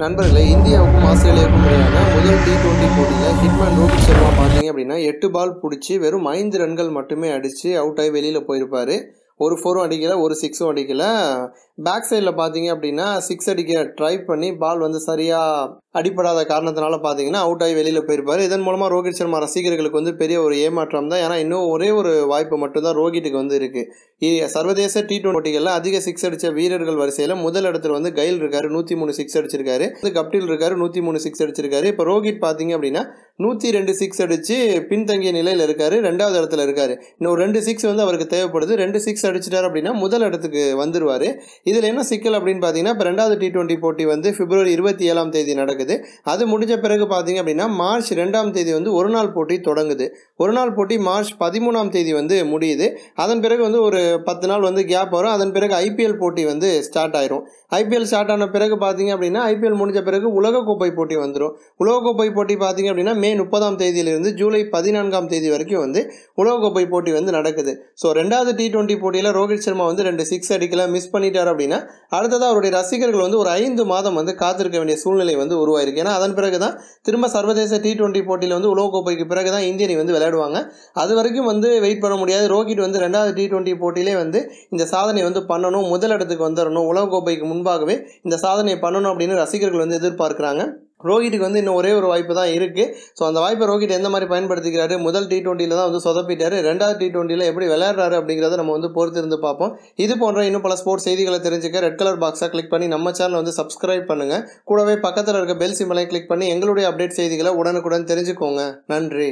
நண்பர்களே இந்தியாவுக்கும் ஆஸ்திரேலியாவுக்கும் இடையான முதல் டி டுவெண்ட்டி போட்டியில் ஹிட்மேன் ரோஹித் சர்மா பார்த்தீங்க அப்படின்னா எட்டு பால் பிடிச்சி வெறும் ஐந்து ரன்கள் மட்டுமே அடித்து அவுட் ஆகி வெளியில் போயிருப்பார். ஒரு ஃபோரும் அடிக்கல ஒரு சிக்ஸும் அடிக்கல. பேக் சைடில் பார்த்தீங்க அப்படின்னா சிக்ஸ் அடிக்க ட்ரை பண்ணி பால் வந்து சரியாக அடிப்படாத காரணத்தினால பார்த்தீங்கன்னா அவுட் ஆகி வெளியில் போயிருப்பார். இதன் மூலமாக ரோஹித் சர்மா ரசிகர்களுக்கு வந்து பெரிய ஒரு ஏமாற்றம் தான். ஏன்னா இன்னும் ஒரே ஒரு வாய்ப்பு மட்டும்தான் ரோஹித்துக்கு வந்து இருக்குது சர்வதேச டி டுவெண்ட்டி போட்டிகளில் அதிக சிக்ஸ் அடித்த வீரர்கள் வரிசையில் முதல் இடத்துல வந்து கைல் இருக்காரு நூற்றி மூணு சிக்ஸ் அடிச்சிருக்காரு. வந்து கப்டில் இருக்காரு நூற்றி மூணு சிக்ஸ் அடிச்சிருக்காரு. இப்போ ரோஹித் பார்த்தீங்க அப்படின்னா நூற்றி ரெண்டு சிக்ஸ் அடித்து பின்தங்கிய நிலையில் இருக்காரு. ரெண்டாவது இடத்துல இருக்காரு. இன்னும் ரெண்டு சிக்ஸ் வந்து அவருக்கு தேவைப்படுது. ரெண்டு சிக்ஸ் அடிச்சிட்டார் அப்படின்னா முதல் இடத்துக்கு வந்துடுவார் இதில் என்ன சிக்கல் அப்படின்னு பார்த்தீங்கன்னா இப்போ ரெண்டாவது டி டுவெண்ட்டி போட்டி வந்து பிப்ரவரி இருபத்தி ஏழாம் தேதி நடக்குது. அது முடிஞ்ச பிறகு பார்த்தீங்க அப்படின்னா மார்ச் ரெண்டாம் தேதி வந்து ஒரு நாள் போட்டி தொடங்குது. ஒரு நாள் போட்டி மார்ச் பதிமூணாம் தேதி வந்து முடியுது. அதன் பிறகு வந்து ஒரு பத்து நாள் வந்து கேப் வரும். அதன் பிறகு ஐபிஎல் போட்டி வந்து ஸ்டார்ட் ஆயிரும். ஐபிஎல் ஸ்டார்ட் ஆன பிறகு பார்த்தீங்க அப்படின்னா ஐபிஎல் முடிஞ்ச பிறகு உலகக்கோப்பை போட்டி வந்துடும் உலகக்கோப்பை போட்டி பார்த்தீங்க அப்படின்னா மே முப்பதாம் தேதியிலிருந்து ஜூலை பதினான்காம் தேதி வரைக்கும் வந்து உலகக்கோப்பை போட்டி வந்து நடக்குது. ஸோ ரெண்டாவது டி டுவெண்ட்டி போட்டியில் ரோஹித் சர்மா வந்து ரெண்டு சிக்ஸ் அடிக்கல மிஸ் பண்ணிட்டார் அப்படின்னா அடுத்ததாக அவருடைய ரசிகர்கள் வந்து ஒரு ஐந்து மாதம் வந்து காத்திருக்க வேண்டிய சூழ்நிலை வந்து உருவாயிருக்கு. ஏன்னா அதன் பிறகு தான் திரும்ப சர்வதேச டி டுவெண்ட்டி போட்டியில் வந்து உலகக்கோப்பைக்கு பிறகு தான் இந்திய அணி வந்து விளையாடுவாங்க. அது வரைக்கும் வந்து வெயிட் பண்ண முடியாது. ரோஹித் வந்து ரெண்டாவது டி டுவெண்ட்டி போட்டியிலே வந்து இந்த சாதனை வந்து பண்ணணும் முதல் இடத்துக்கு வந்துடணும் உலகக்கோப்பைக்கு முன்பாகவே இந்த சாதனையை பண்ணணும் அப்படின்னு ரசிகர்கள் வந்து எதிர்பார்க்குறாங்க. ரோஹித்துக்கு வந்து இன்னும் ஒரே ஒரு வாய்ப்பு தான் இருக்குது ஸோ அந்த வாய்ப்பை ரோஹித் எந்த மாதிரி பயன்படுத்திக்கிறாரு? முதல் டி டுவெண்ட்டியில் தான் வந்து சொதப்பிட்டாரு. ரெண்டாவது டி டுவெண்ட்டியில் எப்படி விளையாடுறாரு அப்படிங்கிறத நம்ம வந்து பொறுத்து இருந்து பார்ப்போம். இது போன்ற இன்னும் பல ஸ்போர்ட்ஸ் செய்திகளை தெரிஞ்சுக்க ரெட் கலர் பாக்ஸாக கிளிக் பண்ணி நம்ம சேனல் வந்து சப்ஸ்கிரைப் பண்ணுங்கள் கூடவே பக்கத்தில் இருக்க பெல் சிம்பலை கிளிக் பண்ணி எங்களுடைய அப்டேட் செய்திகளை உடனுக்குடன் தெரிஞ்சுக்கோங்க. நன்றி.